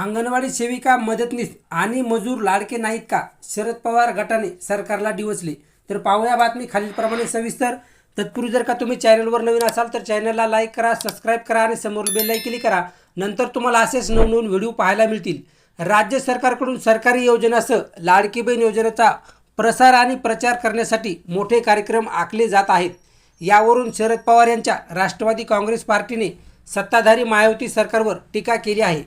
अंगणवाडी सेविका मदतनीस आणि मजूर लाडके नाहीत का? शरद पवार गटाने सरकारला डिवचले. तर पाहूया बातमी खालीलप्रमाणे सविस्तर. तत्पूर्वी जर का तुम्ही चॅनलवर नवीन असाल तर चॅनलला लाईक करा सबस्क्राईब करा आणि समोर बेल क्लिक करा. नंतर तुम्हाला असेच नवनवीन व्हिडिओ पाहायला मिळतील. राज्य सरकारकडून सरकारी योजनासह लाडकी बहीण योजनेचा प्रसार आणि प्रचार करण्यासाठी मोठे कार्यक्रम आखले जात आहेत. यावरून शरद पवार यांच्या राष्ट्रवादी काँग्रेस पार्टीने सत्ताधारी मायावती सरकारवर टीका केली आहे.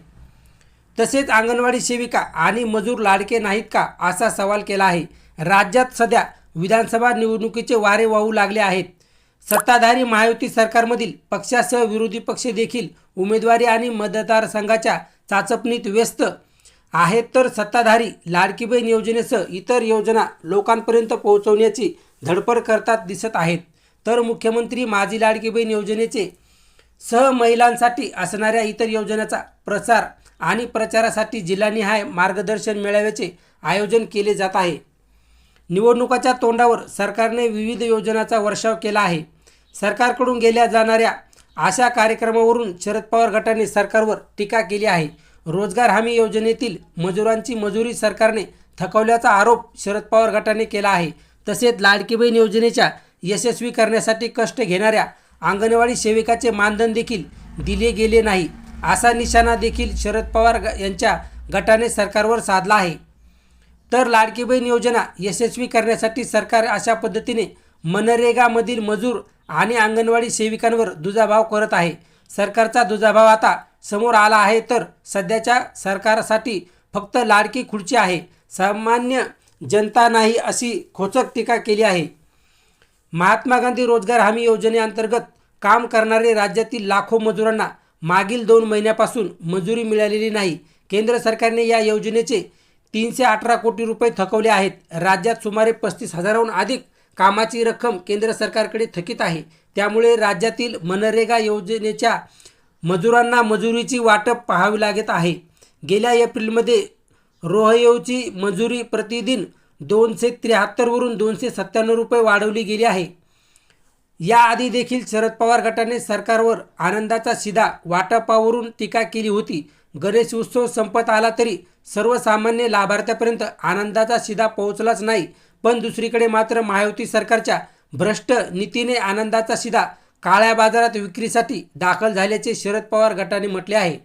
तसेच अंगणवाडी सेविका आणि मजूर लाडके नाहीत का असा सवाल केला आहे. राज्यात सध्या विधानसभा निवडणुकीचे वारे वाहू लागले आहेत. सत्ताधारी महायुती सरकारमधील पक्षासह विरोधी पक्ष देखील उमेदवारी आणि मतदारसंघाच्या चाचपणीत व्यस्त आहेत. तर सत्ताधारी लाडकीबाई योजनेसह इतर योजना लोकांपर्यंत पोहोचवण्याची धडपड करतात दिसत आहेत. तर मुख्यमंत्री माझी लाडकीबाई योजनेचे सह महिलांसाठी असणाऱ्या इतर योजनांचा प्रसार आणि प्रचारासाठी जिल्हानिहाय मार्गदर्शन मेळाव्याचे आयोजन केले जात आहे. निवडणुकाच्या तोंडावर सरकारने विविध योजनांचा वर्षाव केला आहे. सरकारकडून गेल्या जाणाऱ्या अशा कार्यक्रमावरून शरद पवार गटाने सरकारवर टीका केली आहे. रोजगार हमी योजनेतील मजुरांची मजुरी सरकारने थकवल्याचा आरोप शरद पवार गटाने केला आहे. तसेच लाडकी बहीण योजनेच्या यशस्वी करण्यासाठी कष्ट घेणाऱ्या अंगणवाडी सेविकाचे मानधन देखील दिले गेले नाही. असा निशाणा देखील शरद पवार यांच्या गटाने सरकारवर साधला आहे. तर लाडकी बहीण योजना यशस्वी करण्यासाठी सरकार अशा पद्धतीने मनरेगामधील मजूर आणि अंगणवाडी सेविकांवर दुजाभाव करत आहे. सरकारचा दुजाभाव आता समोर आला आहे तर सध्याच्या सरकारसाठी फक्त लाडकी खुर्ची आहे. सामान्य जनता नाही अशी खोचक टीका केली आहे. महात्मा गांधी रोजगार हमी योजनेअंतर्गत काम करणारे राज्यातील लाखो मजुरांना मागील दोन महिन्यापासून मजुरी मिळालेली नाही. केंद्र सरकारने या योजनेचे तीनशे अठरा कोटी रुपये थकवले आहेत. राज्यात सुमारे पस्तीस हजाराहून अधिक कामाची रक्कम केंद्र सरकारकडे थकीत आहे. त्यामुळे राज्यातील मनरेगा योजनेच्या मजुरांना मजुरीची वाटप पाहावी लागत आहे. गेल्या एप्रिलमध्ये रोहयोची मजुरी प्रतिदिन दोनशे त्र्याहत्तरवरून दोनशे सत्त्याण्णव रुपये वाढवली गेली आहे. याआधी देखील शरद पवार गटाने सरकारवर आनंदाचा शिदा वाटपावरून टीका केली होती. गणेश उत्सव संपत आला तरी सर्वसामान्य लाभार्थ्यापर्यंत आनंदाचा शिदा पोहोचलाच नाही. पण दुसरीकडे मात्र महायुती सरकारच्या भ्रष्ट नीतीने आनंदाचा शिदा काळ्या बाजारात विक्रीसाठी दाखल झाल्याचे शरद पवार गटाने म्हटले आहे.